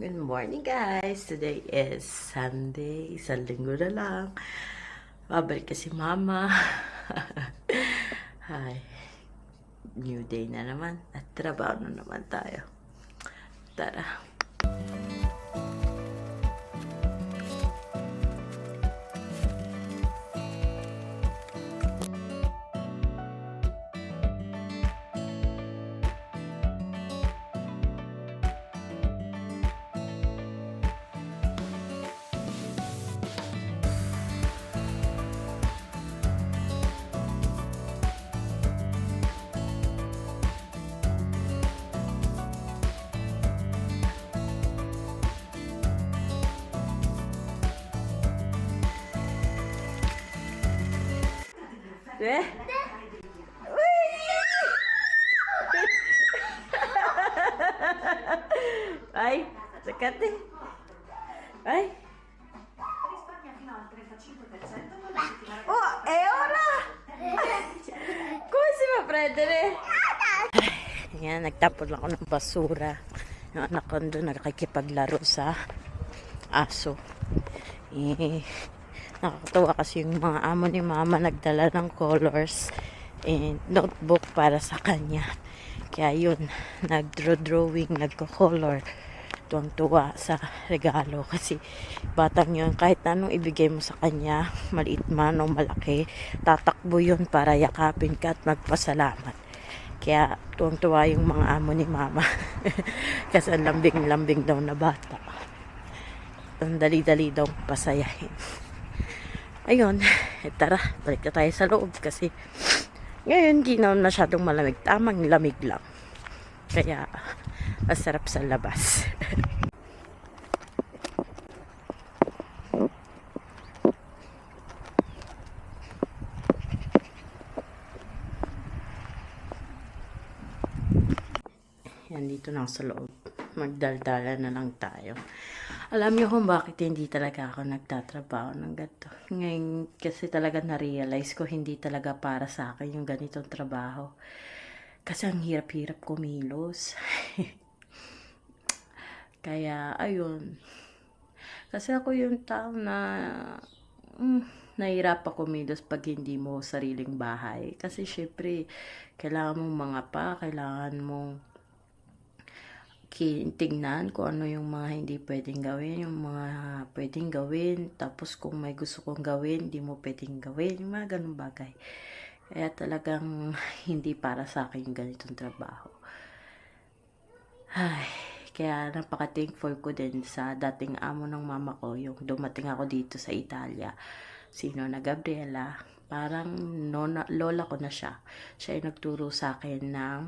Good morning guys! Today is Sunday. Isang linggo na lang. Babalik kasi mama. Hi. New day na naman. At trabaho na naman tayo. Tara. Ay, sakat eh. Ay. Oh, eh ora! Come si fa a prendere? Yan, nagtapon lang ako ng basura. Yung anak ko doon nakikipaglaro sa aso. Eh, nakakatawa kasi yung mga amo ni mama nagdala ng colors and notebook para sa kanya. Kaya yun, nagdraw-drawing, nagko-color. Tuwang-tuwa sa regalo kasi batang yun, kahit anong ibigay mo sa kanya, maliit man o malaki, tatakbo yun para yakapin ka at magpasalamat. Kaya tuwang-tuwa yung mga amo ni mama. kasi lambing-lambing daw na bata. Ang dali-dali daw pasayahin. Ayun, eh, tara, balik na tayo sa loob kasi ngayon di na masyadong malamig. Tamang lamig lang. Kaya, masarap sa labas. Yan, dito na sa loob. Magdaldala na lang tayo. Alam niyo kung bakit hindi talaga ako nagtatrabaho ng ganito. Ngayon, kasi talaga na-realize ko hindi talaga para sa akin yung ganitong trabaho. Kasi ang hirap-hirap kumilos. Kaya, ayun. Kasi ako yung tao na mm, nahirap ako kumilos pag hindi mo sariling bahay. Kasi syempre, kailangan mong mga pa, kailangan mong tingnan kung ano yung mga hindi pwedeng gawin, yung mga pwedeng gawin, tapos kung may gusto kong gawin, hindi mo pwedeng gawin, yung mga ganun bagay. Kaya talagang hindi para sa akin yung ganitong trabaho. Ay, kaya napaka-thankful ko din sa dating amo ng mama ko, yung dumating ako dito sa Italia. Sino na Gabriela, parang nona, lola ko na siya. Siya ay nagturo sa akin ng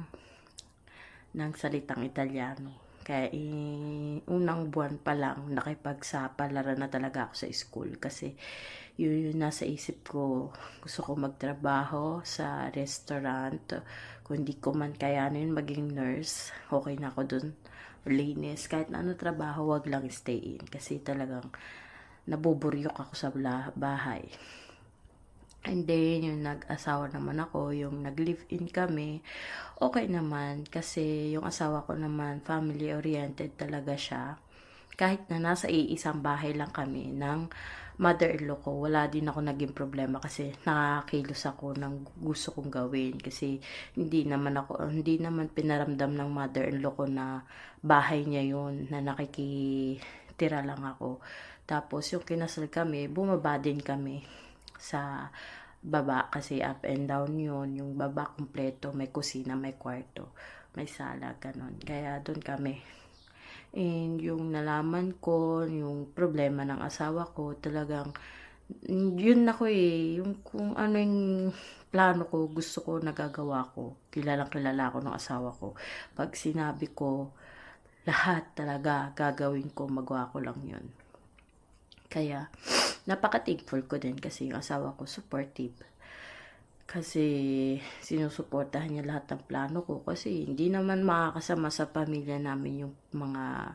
ng salitang Italiano. Kaya eh, unang buwan pa lang nakipagsapalaran na talaga ako sa school kasi yun yung nasa isip ko. Gusto ko magtrabaho sa restaurant. Kung di ko man kayanin maging nurse, okay na ako dun. Linis, kahit na ano trabaho, wag lang stay in. Kasi talagang nabuburyok ako sa bahay. And then, yung nag-asawa naman ako, yung nag-live-in kami, okay naman. Kasi yung asawa ko naman, family-oriented talaga siya. Kahit na nasa iisang bahay lang kami ng mother-in-law ko, wala din ako naging problema kasi nakakilos ako ng gusto kong gawin. Kasi hindi naman ako, hindi naman pinaramdam ng mother-in-law ko na bahay niya yun, na nakikitira lang ako. Tapos yung kinasal kami, bumaba din kami sa baba kasi up and down yun. Yung baba kompleto, may kusina, may kwarto, may sala, ganun. Kaya doon kami. And yung nalaman ko, yung problema ng asawa ko, talagang yun ako eh, yung kung ano yung plano ko, gusto ko, nagagawa ko. Kilalang kilala ko ng asawa ko. Pag sinabi ko, lahat talaga gagawin ko, magawa ko lang yun. Kaya, napaka-thankful ko din kasi yung asawa ko supportive. Kasi sinusuportahan niya lahat ng plano ko kasi hindi naman makakasama sa pamilya namin yung mga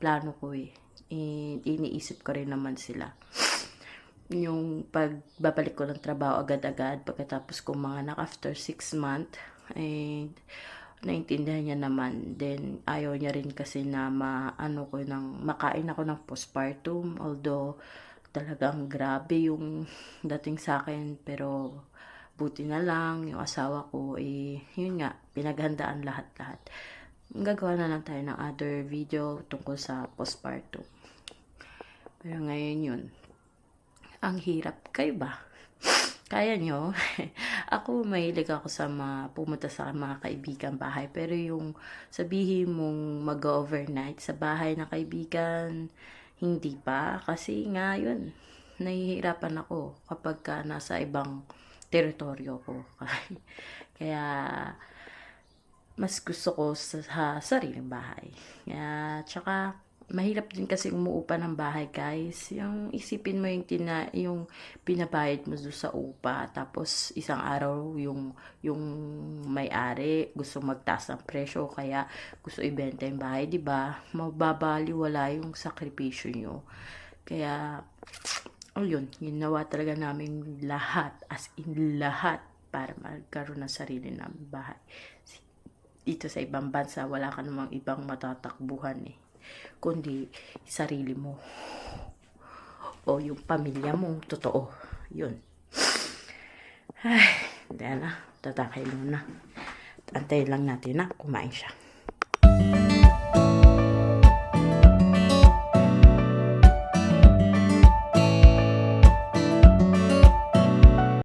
plano ko eh. And iniisip ko rin naman sila. Yung pagbabalik ko ng trabaho agad-agad pagkatapos ko mga anak after 6 month and naintindihan niya naman. Then, ayaw niya rin kasi na maano ko ng, makain ako ng postpartum. Although, talagang grabe yung dating sa akin. Pero, buti na lang, yung asawa ko, eh, yun nga, pinaghandaan lahat-lahat. Gagawa na lang tayo ng other video tungkol sa postpartum. Pero ngayon yun, ang hirap. Kayo ba? Kaya nyo? ako, mahilig ako sa mga, pumunta sa mga kaibigan bahay. Pero yung sabihin mong mag-overnight sa bahay ng kaibigan, hindi pa. Kasi nga yun, nahihirapan ako kapag ka nasa ibang teritoryo ko. Kaya, mas gusto ko sa, sa sariling bahay. Kaya, tsaka, mahirap din kasi umuupa ng bahay, guys. Yung isipin mo yung, tina, yung pinabayad mo doon sa upa, tapos isang araw yung, yung may-ari gusto magtaas ng presyo, kaya gusto ibenta yung bahay, di ba? Mababaliwala yung sakripisyo nyo. Kaya, oh yun, ginawa talaga namin lahat, as in lahat, para magkaroon ng sarili namin bahay dito sa ibang bansa, wala ka namang ibang matatakbuhan eh. Kundi, sarili mo. O yung pamilya mo, totoo. Yun. Ay, hindi na. Tatakay muna. Antayin lang natin na kumain siya.